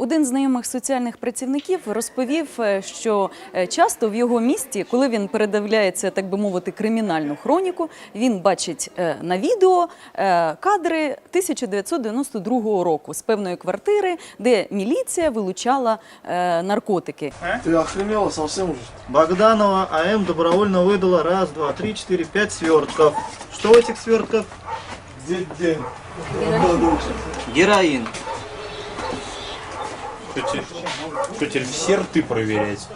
Один з знайомих соціальних працівників розповів, е, що е, часто в його місті, коли він передивляється, так би мовити, кримінальну хроніку, він бачить е, на відео е, кадри 1992 року з певної квартири, де міліція вилучала е, наркотики. Ты охренела совсем уже? Богданова АМ добровольно выдала раз, два, три, четыре, пять свертков. Что в этих свертках? Где день? Что теперь, теперь все рты проверять?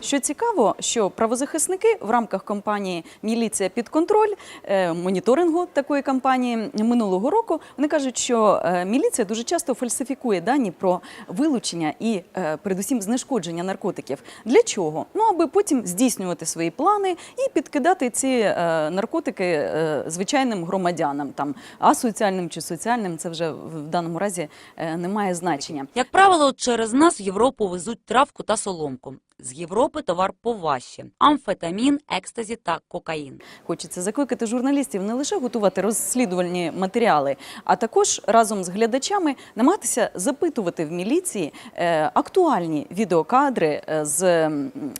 Що цікаво, що правозахисники в рамках кампанії Міліція під контроль е, моніторингу такої кампанії минулого року вони кажуть, що е, міліція дуже часто фальсифікує дані про вилучення і е, передусім знешкодження наркотиків. Для чого? Ну аби потім здійснювати свої плани і підкидати ці наркотики звичайним громадянам, там асоціальним чи соціальним, це вже в даному разі е, не має значення. Як правило, через нас в Європу везуть травку та соломку. З Європи товар поважче – амфетамін, екстазі та кокаїн. Хочеться закликати журналістів не лише готувати розслідувальні матеріали, а також разом з глядачами намагатися запитувати в міліції е, актуальні відеокадри е, з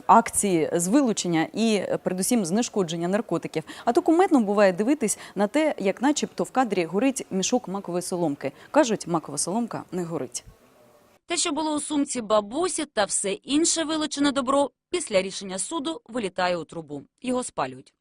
акції з вилучення і е, передусім знешкодження наркотиків. А то куметно буває дивитись на те, як, начебто, в кадрі горить мішок макової соломки. кажуть, макова соломка не горить. Те, що було у сумці бабусі та все інше вилучене добро, після рішення суду вилітає у трубу. Його спалюють.